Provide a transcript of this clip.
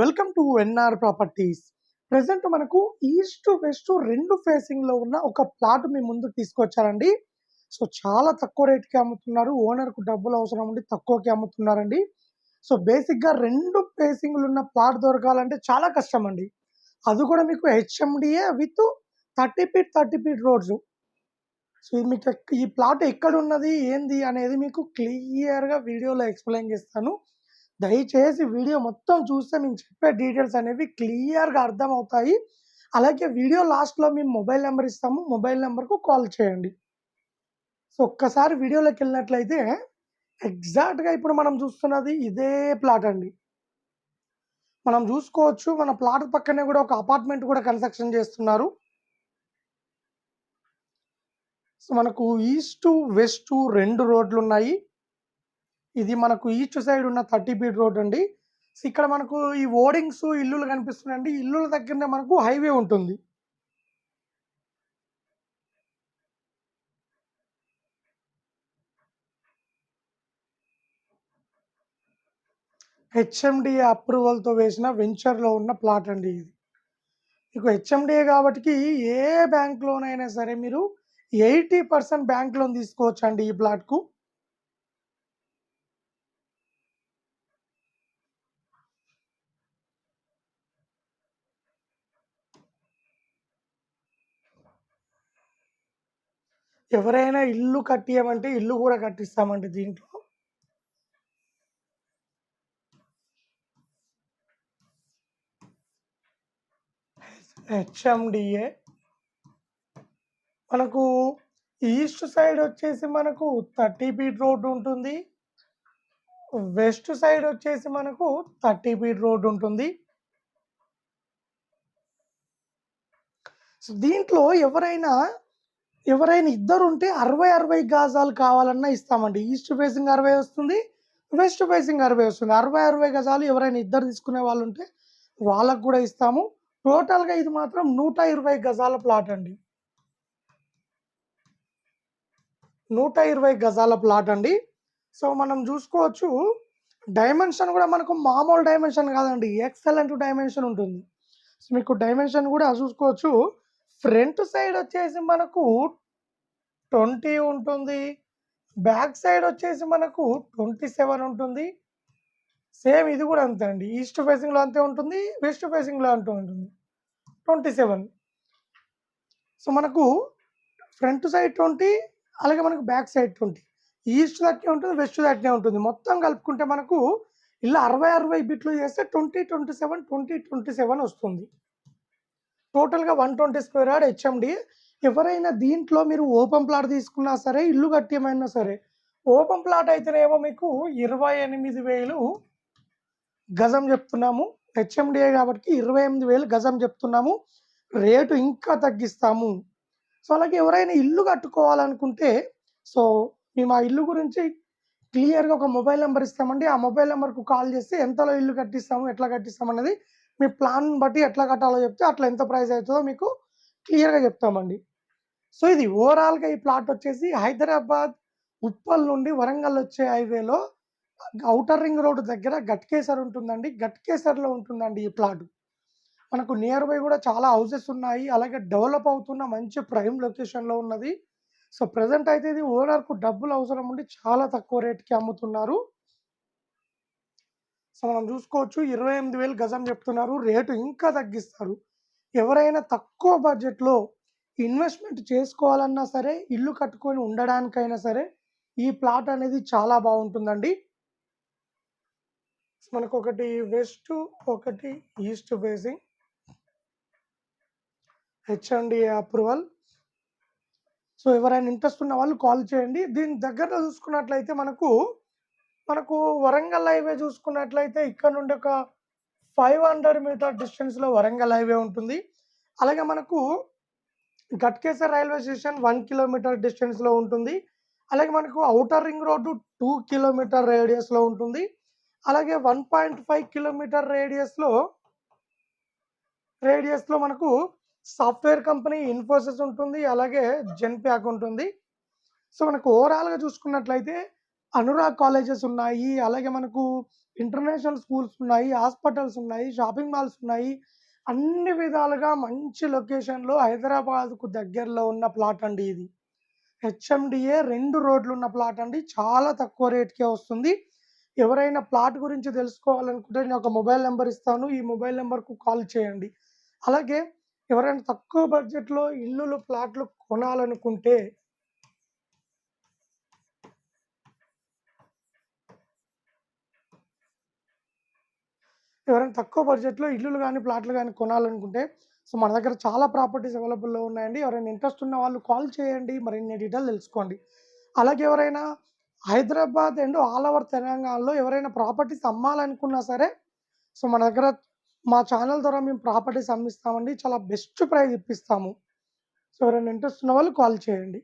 Welcome to NR properties. Present మనకు east west రెండు ఫేసింగ్లో ఉన్న ఒక ప్లాట్ మీ ముందు తీసుకొచ్చారండి. సో చాలా తక్కువ రేట్కి అమ్ముతున్నారు. ఓనర్కు డబ్బులు అవసరం ఉండి తక్కువకి అమ్ముతున్నారండి. సో బేసిక్గా రెండు ఫేసింగ్లు ఉన్న ప్లాట్ దొరకాలంటే చాలా కష్టం అండి అది కూడా మీకు HMDA with thirty feet thirty feet roads. So ఇది మీకు ఈ ప్లాట్ ఎక్కడ ఉన్నది ఏంది అనేది మీకు క్లియర్గా వీడియోలో ఎక్స్ప్లెయిన్ చేస్తాను. దయచేసి వీడియో మొత్తం చూస్తే మేము చెప్పే డీటెయిల్స్ అనేవి క్లియర్గా అర్థమవుతాయి. అలాగే వీడియో లాస్ట్లో మేము మొబైల్ నెంబర్ ఇస్తాము. మొబైల్ నెంబర్కు కాల్ చేయండి. సో ఒక్కసారి వీడియోలోకి వెళ్ళినట్లయితే ఎగ్జాక్ట్గా ఇప్పుడు మనం చూస్తున్నది ఇదే ప్లాట్ అండి. మనం చూసుకోవచ్చు. మన ప్లాట్ పక్కనే కూడా ఒక అపార్ట్మెంట్ కూడా కన్స్ట్రక్షన్ చేస్తున్నారు. సో మనకు ఈస్ట్ వెస్ట్ రెండు రోడ్లు ఉన్నాయి. ఇది మనకు ఈస్ట్ సైడ్ ఉన్న థర్టీ ఫీట్ రోడ్ అండి. ఇక్కడ మనకు ఈ ఓడింగ్స్ ఇల్లులు కనిపిస్తున్నాయండి. ఇల్లుల దగ్గరనే మనకు హైవే ఉంటుంది. హెచ్ఎండిఏ అప్రూవల్తో వేసిన వెంచర్లో ఉన్న ప్లాట్ అండి ఇది. మీకు హెచ్ఎండిఏ కాబట్టి ఏ బ్యాంక్ లోన్ అయినా సరే మీరు ఎయిటీ పర్సెంట్ బ్యాంక్ లోన్ తీసుకోవచ్చు అండి ఈ ప్లాట్కు ఎవరైనా ఇల్లు కట్టియమంటే ఇల్లు కూడా కట్టిస్తామండి దీంట్లో. హెచ్ఎండిఏ. మనకు ఈస్ట్ సైడ్ వచ్చేసి మనకు థర్టీ ఫీట్ రోడ్ ఉంటుంది. వెస్ట్ సైడ్ వచ్చేసి మనకు థర్టీ ఫీట్ రోడ్ ఉంటుంది. సో దీంట్లో ఎవరైనా ఎవరైనా ఇద్దరు ఉంటే అరవై అరవై గజాలు కావాలన్నా ఇస్తామండి. ఈస్ట్ ఫేసింగ్ అరవై వస్తుంది వెస్ట్ ఫేసింగ్ అరవై వస్తుంది. అరవై అరవై గజాలు ఎవరైనా ఇద్దరు తీసుకునే వాళ్ళు ఉంటే వాళ్ళకు కూడా ఇస్తాము. టోటల్గా ఇది మాత్రం నూట ఇరవై గజాల ప్లాట్ అండి. నూట ఇరవై గజాల ప్లాట్ అండి. సో మనం చూసుకోవచ్చు డైమెన్షన్ కూడా మనకు మామూలు డైమెన్షన్ కాదండి. ఎక్సలెంట్ డైమెన్షన్ ఉంటుంది. సో మీకు డైమెన్షన్ కూడా చూసుకోవచ్చు. ఫ్రంట్ సైడ్ వచ్చేసి మనకు ట్వంటీ ఉంటుంది. బ్యాక్ సైడ్ వచ్చేసి మనకు ట్వంటీ సెవెన్ ఉంటుంది. సేమ్ ఇది కూడా అంతే అండి. ఈస్ట్ ఫేసింగ్లో అంతే ఉంటుంది వెస్ట్ ఫేసింగ్లో అంటూ ఉంటుంది. Twenty seven. సో మనకు ఫ్రంట్ సైడ్ ట్వంటీ అలాగే మనకు బ్యాక్ సైడ్ ట్వంటీ. ఈస్ట్ దట్నే ఉంటుంది వెస్ట్ దట్టే ఉంటుంది. మొత్తం కలుపుకుంటే మనకు ఇలా అరవై అరవై బిట్లు చేస్తే twenty twenty seven twenty twenty seven వస్తుంది. టోటల్గా one twenty square yard HMD. ఎవరైనా దీంట్లో మీరు ఓపెన్ ప్లాట్ తీసుకున్నా సరే ఇల్లు కట్టేమైనా సరే ఓపెన్ ప్లాట్ అయితేనేమో మీకు ఇరవై ఎనిమిది వేలు గజం చెప్తున్నాము. హెచ్ఎండిఏ కాబట్టి ఇరవై ఎనిమిది వేలు గజం చెప్తున్నాము. రేటు ఇంకా తగ్గిస్తాము. సో అలాగే ఎవరైనా ఇల్లు కట్టుకోవాలనుకుంటే సో మేము ఆ ఇల్లు గురించి క్లియర్గా ఒక మొబైల్ నెంబర్ ఇస్తామండి. ఆ మొబైల్ నెంబర్కు కాల్ చేసి ఎంతలో ఇల్లు కట్టిస్తాము ఎట్లా కట్టిస్తాం అనేది మీ ప్లాన్ బట్టి ఎట్లా కట్టాలో చెప్తే అట్లా ఎంత ప్రైస్ అవుతుందో మీకు క్లియర్గా చెప్తామండి. సో ఇది ఓవరాల్గా ఈ ప్లాట్ వచ్చేసి హైదరాబాద్ ఉప్పల్ నుండి వరంగల్ వచ్చే హైవేలో ఔటర్ రింగ్ రోడ్ దగ్గర గట్కేసర్ ఉంటుందండి. గట్కేసర్లో ఉంటుందండి ఈ ప్లాట్. మనకు నియర్ బై కూడా చాలా హౌసెస్ ఉన్నాయి. అలాగే డెవలప్ అవుతున్న మంచి ప్రైమ్ లొకేషన్లో ఉన్నది. సో ప్రజెంట్ అయితే ఇది ఓనర్కు డబ్బులు అవసరం ఉండి చాలా తక్కువ రేట్కి అమ్ముతున్నారు. సో మనం చూసుకోవచ్చు ఇరవై ఎనిమిది వేలు గజం చెప్తున్నారు రేటు ఇంకా తగ్గిస్తారు. ఎవరైనా తక్కువ బడ్జెట్లో ఇన్వెస్ట్మెంట్ చేసుకోవాలన్నా సరే ఇల్లు కట్టుకొని ఉండడానికైనా సరే ఈ ప్లాట్ అనేది చాలా బాగుంటుందండి. మనకు ఒకటి వెస్ట్ ఒకటి east facing. HMDA approval. So ఎవరైనా ఇంట్రెస్ట్ ఉన్న వాళ్ళు కాల్ చేయండి. దీని దగ్గరలో చూసుకున్నట్లయితే మనకు మనకు వరంగల్ హైవే చూసుకున్నట్లయితే ఇక్కడ నుండి ఒక ఫైవ్ హండ్రెడ్ మీటర్ డిస్టెన్స్లో వరంగల్ హైవే ఉంటుంది. అలాగే మనకు Ghatkesar railway station one kilometre డిస్టెన్స్లో ఉంటుంది. అలాగే మనకు outer ring road two kilometre రేడియస్లో ఉంటుంది. అలాగే వన్ పాయింట్ ఫైవ్ కిలోమీటర్ రేడియస్లో రేడియస్లో మనకు సాఫ్ట్వేర్ కంపెనీ ఇన్ఫోసిస్ ఉంటుంది. అలాగే జెన్ప్యాక్ ఉంటుంది. సో మనకు ఓవరాల్గా చూసుకున్నట్లయితే అనురాగ్ కాలేజెస్ ఉన్నాయి. అలాగే మనకు ఇంటర్నేషనల్ స్కూల్స్ ఉన్నాయి. హాస్పిటల్స్ ఉన్నాయి. షాపింగ్ మాల్స్ ఉన్నాయి. అన్ని విధాలుగా మంచి లొకేషన్‌లో హైదరాబాద్‌కు దగ్గరలో ఉన్న ప్లాట్ అండి ఇది. హెచ్ఎండిఏ 2 రోడ్లున్న ప్లాట్ అండి. చాలా తక్కువ రేట్‌కే వస్తుంది. ఎవరైనా ప్లాట్ గురించి తెలుసుకోవాలనుకుంటే నేను ఒక మొబైల్ నెంబర్ ఇస్తాను. ఈ మొబైల్ నెంబర్కు కాల్ చేయండి. అలాగే ఎవరైనా తక్కువ బడ్జెట్‌లో ఇల్లులు, ప్లాట్లు కొనాలనుకుంటే ఎవరైనా తక్కువ బడ్జెట్‌లో ఇల్లులు కానీ ప్లాట్లు కానీ కొనాలనుకుంటే సో, మన దగ్గర చాలా ప్రాపర్టీస్ అవైలబుల్‌లో ఉన్నాయండి. ఎవరైనా ఇంట్రెస్ట్ ఉన్న వాళ్ళు కాల్ చేయండి. మరిన్ని డీటెయిల్ తెలుసుకోండి. అలాగే ఎవరైనా హైదరాబాద్ అండ్ ఆల్ ఓవర్ తెలంగాణలో ఎవరైనా ప్రాపర్టీస్ అమ్మాలనుకున్నా సరే సో, మన దగ్గర మా ఛానల్ ద్వారా మేము ప్రాపర్టీస్ అమ్మిస్తామండి. చాలా బెస్ట్ ప్రైస్ ఇప్పిస్తాము. సో, ఎవరైనా ఇంట్రెస్ట్ ఉన్న వాళ్ళు కాల్ చేయండి.